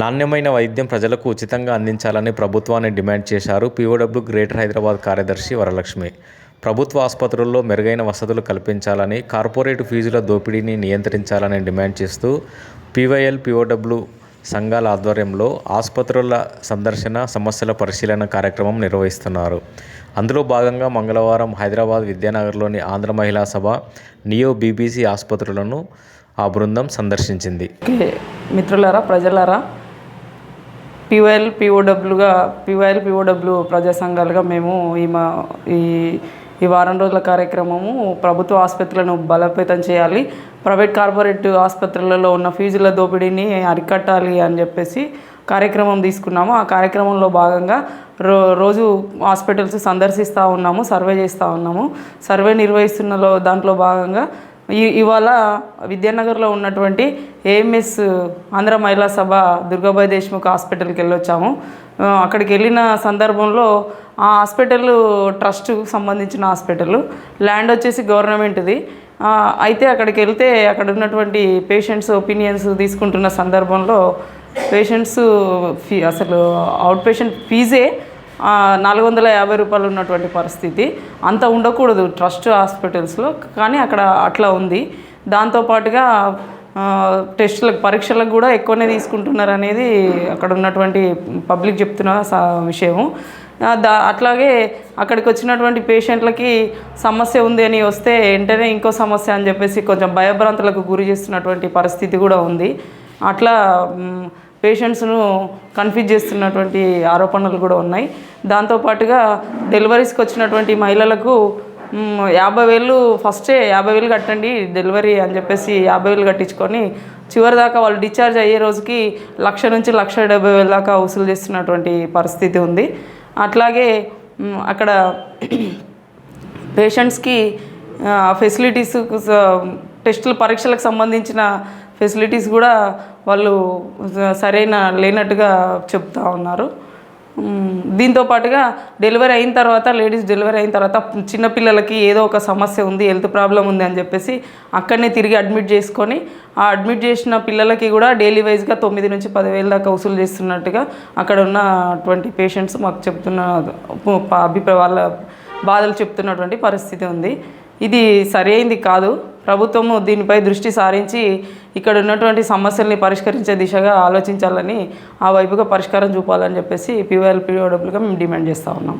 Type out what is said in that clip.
నాణ్యమైన వైద్యం ప్రజలకు ఉచితంగా అందించాలని ప్రభుత్వాన్ని డిమాండ్ చేశారు పీఓడబ్ల్యూ గ్రేటర్ హైదరాబాద్ కార్యదర్శి వరలక్ష్మి. ప్రభుత్వ ఆసుపత్రుల్లో మెరుగైన వసతులు కల్పించాలని కార్పొరేట్ ఫీజుల దోపిడీని నియంత్రించాలని డిమాండ్ చేస్తూ పీవైఎల్ పీఓడబ్ల్యూ సంఘాల ఆధ్వర్యంలో ఆసుపత్రుల సందర్శన సమస్యల పరిశీలన కార్యక్రమం నిర్వహిస్తున్నారు. అందులో భాగంగా మంగళవారం హైదరాబాద్ విద్యానగర్లోని ఆంధ్ర మహిళా సభ నియో బీబీసీ ఆసుపత్రులను ఆ బృందం సందర్శించింది. మిత్రులారా ప్రజలారా పిఓఎల్ పిఓడబ్ల్యూగా పిఓఎల్ పిఓడబ్ల్యూ ప్రజా సంఘాలుగా మేము ఈ మా ఈ ఈ వారం రోజుల కార్యక్రమము ప్రభుత్వ ఆసుపత్రులను బలోపేతం చేయాలి. ప్రైవేట్ కార్పొరేట్ ఆసుపత్రులలో ఉన్న ఫీజుల దోపిడీని అరికట్టాలి అని చెప్పేసి కార్యక్రమం తీసుకున్నాము. ఆ కార్యక్రమంలో భాగంగా రో రోజు హాస్పిటల్స్ సందర్శిస్తూ ఉన్నాము సర్వే చేస్తూ ఉన్నాము. సర్వే నిర్వహిస్తున్నలో దాంట్లో భాగంగా ఇవాళ విద్యానగర్లో ఉన్నటువంటి ఏఎంఎస్ ఆంధ్ర మహిళా సభ దుర్గాబాయ్ దేశ్ముఖ్ హాస్పిటల్కి వెళ్ళొచ్చాము. అక్కడికి వెళ్ళిన సందర్భంలో ఆ హాస్పిటల్ ట్రస్ట్ సంబంధించిన హాస్పిటల్ ల్యాండ్ వచ్చేసి గవర్నమెంట్ది. అయితే అక్కడికి వెళ్తే అక్కడ ఉన్నటువంటి పేషెంట్స్ ఒపీనియన్స్ తీసుకుంటున్న సందర్భంలో పేషెంట్స్ ఫీ అసలు అవుట్ పేషెంట్ ఫీజే నాలుగు వందల యాభై రూపాయలు ఉన్నటువంటి పరిస్థితి. అంత ఉండకూడదు ట్రస్ట్ హాస్పిటల్స్లో కానీ అక్కడ అట్లా ఉంది. దాంతోపాటుగా టెస్టులకు పరీక్షలకు కూడా ఎక్కువనే తీసుకుంటున్నారు అనేది అక్కడ ఉన్నటువంటి పబ్లిక్ చెప్తున్న స- విషయము. దా అట్లాగే అక్కడికి వచ్చినటువంటి పేషెంట్లకి సమస్య ఉంది అని వస్తే వెంటనే ఇంకో సమస్య అని చెప్పేసి కొంచెం భయభ్రాంతులకు గురి చేస్తున్నటువంటి పరిస్థితి కూడా ఉంది. అట్లా పేషెంట్స్ను కన్ఫ్యూజ్ చేస్తున్నటువంటి ఆరోపణలు కూడా ఉన్నాయి. దాంతోపాటుగా డెలివరీస్కి వచ్చినటువంటి మహిళలకు యాభై వేలు ఫస్టే యాభై వేలు కట్టండి డెలివరీ అని చెప్పేసి యాభై వేలు కట్టించుకొని చివరి దాకా వాళ్ళు డిశ్చార్జ్ అయ్యే రోజుకి లక్ష నుంచి లక్ష డెబ్బై వేల దాకా వసూలు చేస్తున్నటువంటి పరిస్థితి ఉంది. అట్లాగే అక్కడ పేషెంట్స్కి ఫెసిలిటీస్ టెస్టులు పరీక్షలకు సంబంధించిన ఫెసిలిటీస్ కూడా వాళ్ళు సరైన లేనట్టుగా చెప్తా ఉన్నారు. దీంతో పాటుగా డెలివరీ అయిన తర్వాత లేడీస్ డెలివరీ అయిన తర్వాత చిన్నపిల్లలకి ఏదో ఒక సమస్య ఉంది హెల్త్ ప్రాబ్లం ఉంది అని చెప్పేసి అక్కడనే తిరిగి అడ్మిట్ చేసుకొని ఆ అడ్మిట్ చేసిన పిల్లలకి కూడా డైలీ వైజ్గా తొమ్మిది నుంచి పదివేల దాకా వసూలు చేస్తున్నట్టుగా అక్కడ ఉన్నటువంటి పేషెంట్స్ మాకు చెప్తున్న అభిప్రాయ వాళ్ళ బాధలు చెప్తున్నటువంటి పరిస్థితి ఉంది. ఇది సరైంది కాదు. ప్రభుత్వము దీనిపై దృష్టి సారించి ఇక్కడ ఉన్నటువంటి సమస్యల్ని పరిష్కరించే దిశగా ఆలోచించాలని ఆ వైపుగా పరిష్కారం చూపాలని చెప్పేసి పీవైఎల్పీఓడబ్ల్యూగా మేము డిమాండ్ చేస్తూ ఉన్నాం.